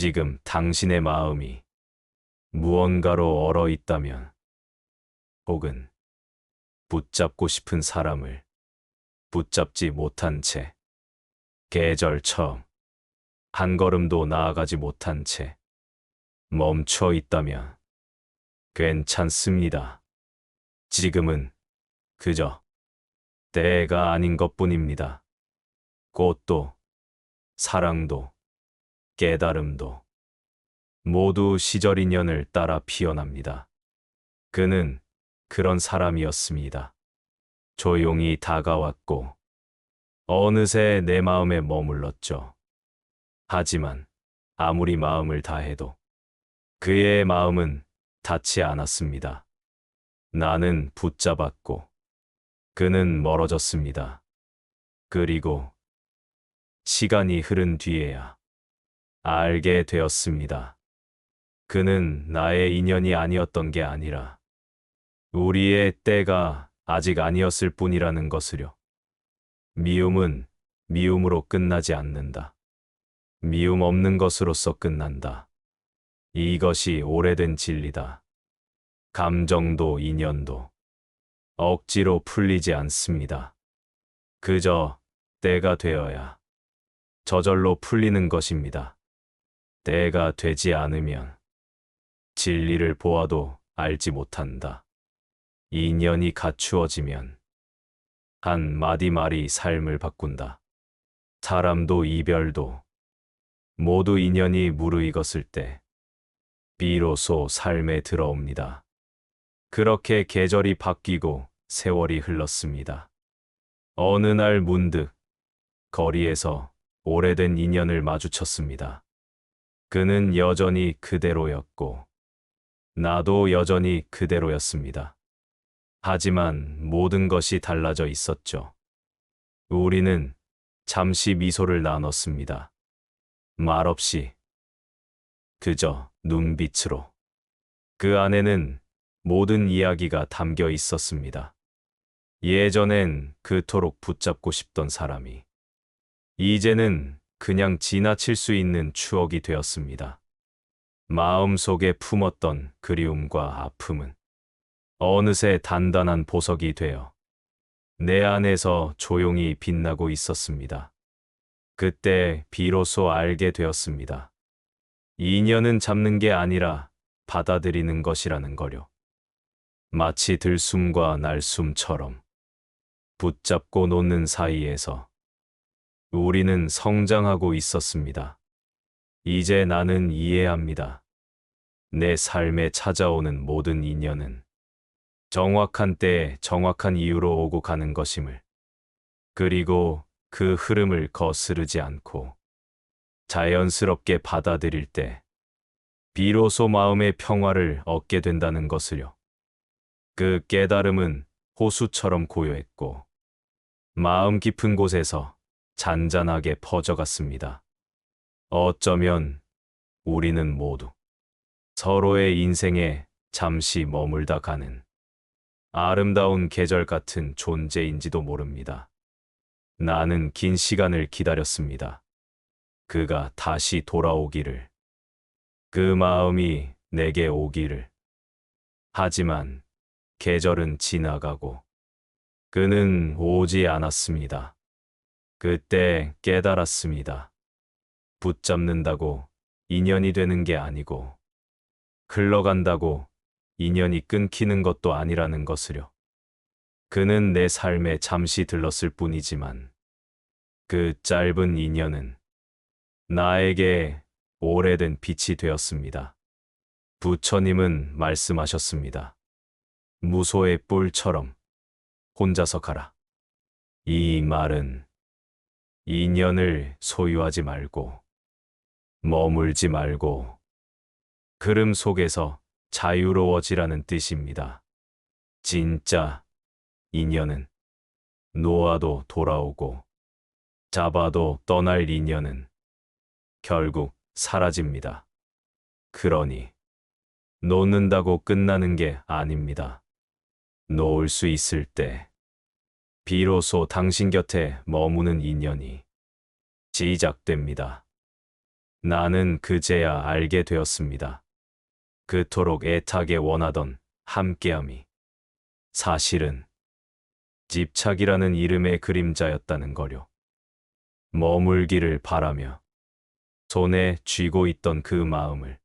지금 당신의 마음이 무언가로 얼어 있다면, 혹은 붙잡고 싶은 사람을 붙잡지 못한 채, 계절처럼 한 걸음도 나아가지 못한 채 멈춰 있다면 괜찮습니다. 지금은 그저 때가 아닌 것 뿐입니다. 꽃도, 사랑도, 깨달음도 모두 시절 인연을 따라 피어납니다. 그는 그런 사람이었습니다. 조용히 다가왔고, 어느새 내 마음에 머물렀죠. 하지만 아무리 마음을 다해도 그의 마음은 닿지 않았습니다. 나는 붙잡았고, 그는 멀어졌습니다. 그리고 시간이 흐른 뒤에야 알게 되었습니다. 그는 나의 인연이 아니었던 게 아니라 우리의 때가 아직 아니었을 뿐이라는 것을요. 미움은 미움으로 끝나지 않는다. 미움 없는 것으로서 끝난다. 이것이 오래된 진리다. 감정도 인연도 억지로 풀리지 않습니다. 그저 때가 되어야 저절로 풀리는 것입니다. 때가 되지 않으면 진리를 보아도 알지 못한다. 인연이 갖추어지면 한 마디 말이 삶을 바꾼다. 사람도 이별도 모두 인연이 무르익었을 때 비로소 삶에 들어옵니다. 그렇게 계절이 바뀌고 세월이 흘렀습니다. 어느 날 문득 거리에서 오래된 인연을 마주쳤습니다. 그는 여전히 그대로였고, 나도 여전히 그대로였습니다. 하지만 모든 것이 달라져 있었죠. 우리는 잠시 미소를 나눴습니다. 말없이, 그저 눈빛으로. 그 안에는 모든 이야기가 담겨 있었습니다. 예전엔 그토록 붙잡고 싶던 사람이, 이제는 그냥 지나칠 수 있는 추억이 되었습니다. 마음 속에 품었던 그리움과 아픔은 어느새 단단한 보석이 되어 내 안에서 조용히 빛나고 있었습니다. 그때 비로소 알게 되었습니다. 인연은 잡는 게 아니라 받아들이는 것이라는 거요. 마치 들숨과 날숨처럼 붙잡고 놓는 사이에서 우리는 성장하고 있었습니다. 이제 나는 이해합니다. 내 삶에 찾아오는 모든 인연은 정확한 때에 정확한 이유로 오고 가는 것임을. 그리고 그 흐름을 거스르지 않고 자연스럽게 받아들일 때 비로소 마음의 평화를 얻게 된다는 것을요. 그 깨달음은 호수처럼 고요했고 마음 깊은 곳에서 잔잔하게 퍼져갔습니다. 어쩌면 우리는 모두 서로의 인생에 잠시 머물다 가는 아름다운 계절 같은 존재인지도 모릅니다. 나는 긴 시간을 기다렸습니다. 그가 다시 돌아오기를. 그 마음이 내게 오기를. 하지만 계절은 지나가고 그는 오지 않았습니다. 그때 깨달았습니다. 붙잡는다고 인연이 되는 게 아니고 흘러간다고 인연이 끊기는 것도 아니라는 것을요. 그는 내 삶에 잠시 들렀을 뿐이지만 그 짧은 인연은 나에게 오래된 빛이 되었습니다. 부처님은 말씀하셨습니다. 무소의 뿔처럼 혼자서 가라. 이 말은 인연을 소유하지 말고 머물지 말고 그름 속에서 자유로워지라는 뜻입니다. 진짜 인연은 놓아도 돌아오고 잡아도 떠날 인연은 결국 사라집니다. 그러니 놓는다고 끝나는 게 아닙니다. 놓을 수 있을 때 비로소 당신 곁에 머무는 인연이 시작됩니다. 나는 그제야 알게 되었습니다. 그토록 애타게 원하던 함께함이 사실은 집착이라는 이름의 그림자였다는 거요. 머물기를 바라며 손에 쥐고 있던 그 마음을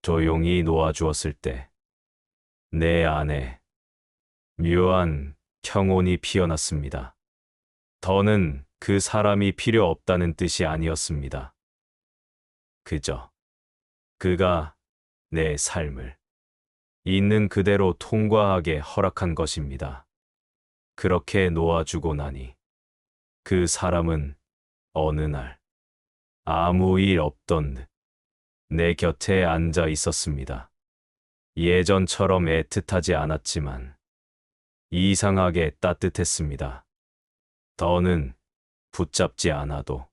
조용히 놓아주었을 때 내 안에 묘한 평온이 피어났습니다. 더는 그 사람이 필요 없다는 뜻이 아니었습니다. 그저 그가 내 삶을 있는 그대로 통과하게 허락한 것입니다. 그렇게 놓아주고 나니 그 사람은 어느 날 아무 일 없던 듯내 곁에 앉아 있었습니다. 예전처럼 애틋하지 않았지만 이상하게 따뜻했습니다. 더는 붙잡지 않아도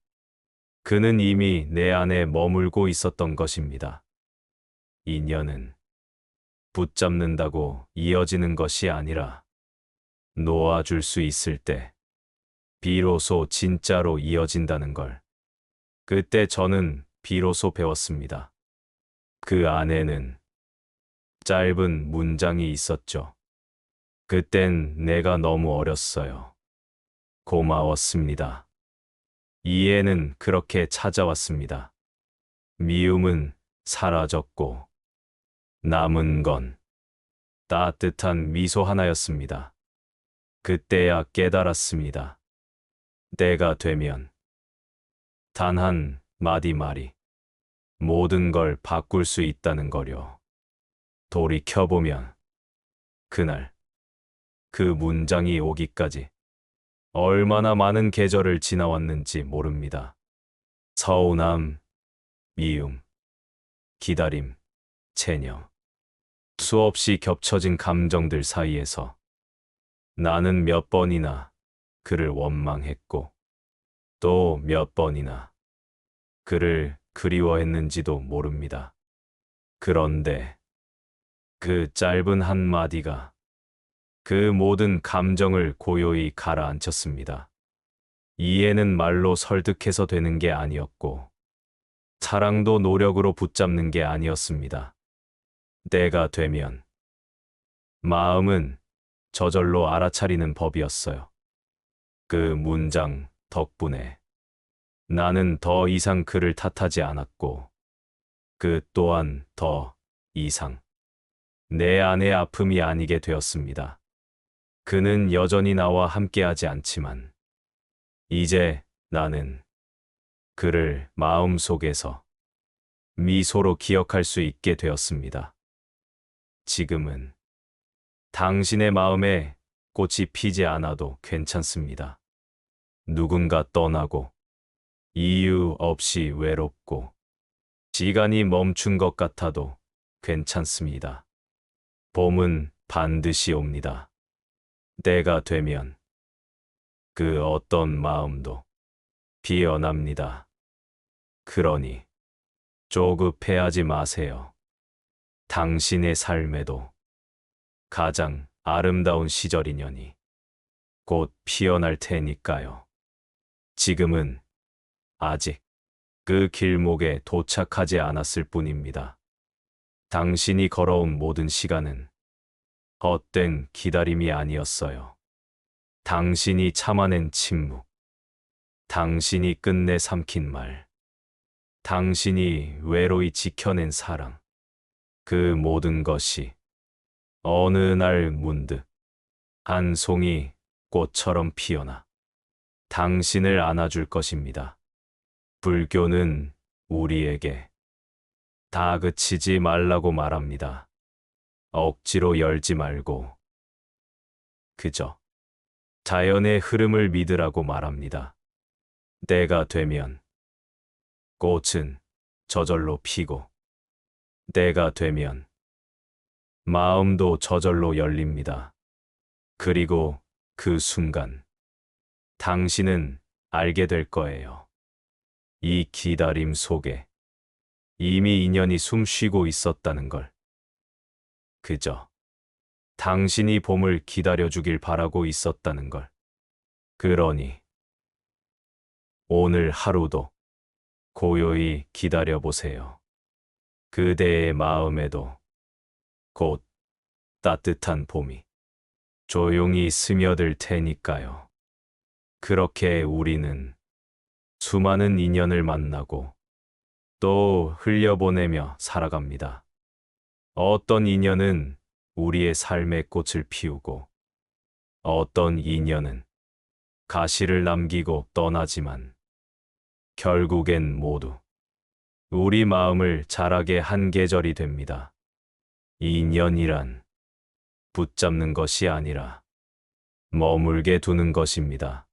그는 이미 내 안에 머물고 있었던 것입니다. 인연은 붙잡는다고 이어지는 것이 아니라 놓아줄 수 있을 때 비로소 진짜로 이어진다는 걸. 그때 저는 비로소 배웠습니다. 그 안에는 짧은 문장이 있었죠. 그땐 내가 너무 어렸어요. 고마웠습니다. 이해는 그렇게 찾아왔습니다. 미움은 사라졌고, 남은 건 따뜻한 미소 하나였습니다. 그때야 깨달았습니다. 때가 되면 단 한 마디 말이 모든 걸 바꿀 수 있다는 거려. 돌이켜보면 그날 그 문장이 오기까지 얼마나 많은 계절을 지나왔는지 모릅니다. 서운함, 미움, 기다림, 체념. 수없이 겹쳐진 감정들 사이에서 나는 몇 번이나 그를 원망했고 또 몇 번이나 그를 그리워했는지도 모릅니다. 그런데 그 짧은 한마디가 그 모든 감정을 고요히 가라앉혔습니다. 이해는 말로 설득해서 되는 게 아니었고, 사랑도 노력으로 붙잡는 게 아니었습니다. 때가 되면, 마음은 저절로 알아차리는 법이었어요. 그 문장 덕분에 나는 더 이상 그를 탓하지 않았고, 그 또한 더 이상 내 안의 아픔이 아니게 되었습니다. 그는 여전히 나와 함께하지 않지만, 이제 나는 그를 마음 속에서 미소로 기억할 수 있게 되었습니다. 지금은 당신의 마음에 꽃이 피지 않아도 괜찮습니다. 누군가 떠나고 이유 없이 외롭고 시간이 멈춘 것 같아도 괜찮습니다. 봄은 반드시 옵니다. 때가 되면 그 어떤 마음도 피어납니다. 그러니 조급해하지 마세요. 당신의 삶에도 가장 아름다운 시절이냐니 곧 피어날 테니까요. 지금은 아직 그 길목에 도착하지 않았을 뿐입니다. 당신이 걸어온 모든 시간은 헛된 기다림이 아니었어요. 당신이 참아낸 침묵. 당신이 끝내 삼킨 말. 당신이 외로이 지켜낸 사랑. 그 모든 것이 어느 날 문득 한 송이 꽃처럼 피어나 당신을 안아줄 것입니다. 불교는 우리에게 다 그치지 말라고 말합니다. 억지로 열지 말고 그저 자연의 흐름을 믿으라고 말합니다. 때가 되면 꽃은 저절로 피고 때가 되면 마음도 저절로 열립니다. 그리고 그 순간 당신은 알게 될 거예요. 이 기다림 속에 이미 인연이 숨 쉬고 있었다는 걸. 그저 당신이 봄을 기다려주길 바라고 있었다는 걸. 그러니 오늘 하루도 고요히 기다려 보세요. 그대의 마음에도 곧 따뜻한 봄이 조용히 스며들 테니까요. 그렇게 우리는 수많은 인연을 만나고 또 흘려보내며 살아갑니다. 어떤 인연은 우리의 삶의 꽃을 피우고 어떤 인연은 가시를 남기고 떠나지만 결국엔 모두 우리 마음을 자라게 한 계절이 됩니다. 인연이란 붙잡는 것이 아니라 머물게 두는 것입니다.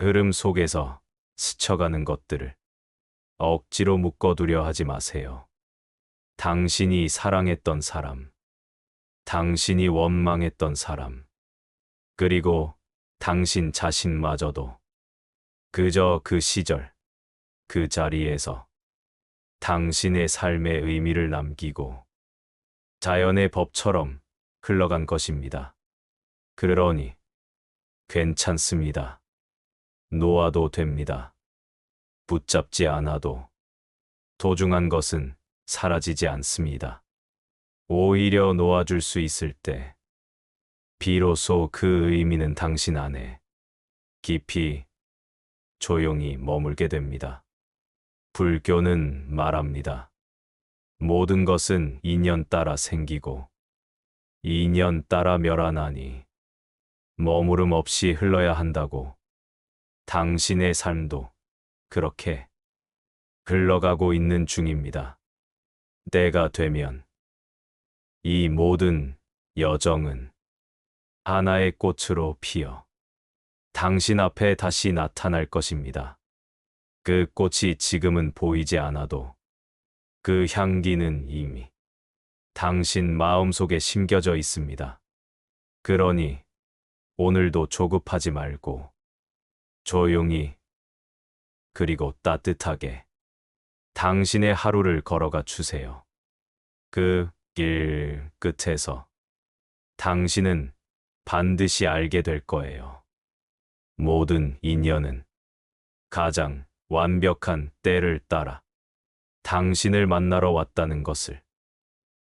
흐름 속에서 스쳐가는 것들을 억지로 묶어두려 하지 마세요. 당신이 사랑했던 사람, 당신이 원망했던 사람, 그리고 당신 자신마저도 그저 그 시절, 그 자리에서 당신의 삶의 의미를 남기고 자연의 법처럼 흘러간 것입니다. 그러니 괜찮습니다. 놓아도 됩니다. 붙잡지 않아도 도중한 것은 사라지지 않습니다. 오히려 놓아줄 수 있을 때 비로소 그 의미는 당신 안에 깊이 조용히 머물게 됩니다. 불교는 말합니다. 모든 것은 인연 따라 생기고 인연 따라 멸하나니 머무름 없이 흘러야 한다고 당신의 삶도 그렇게 흘러가고 있는 중입니다. 때가 되면 이 모든 여정은 하나의 꽃으로 피어 당신 앞에 다시 나타날 것입니다. 그 꽃이 지금은 보이지 않아도 그 향기는 이미 당신 마음속에 심겨져 있습니다. 그러니 오늘도 조급하지 말고 조용히 그리고 따뜻하게 당신의 하루를 걸어가 주세요. 그 길 끝에서 당신은 반드시 알게 될 거예요. 모든 인연은 가장 완벽한 때를 따라 당신을 만나러 왔다는 것을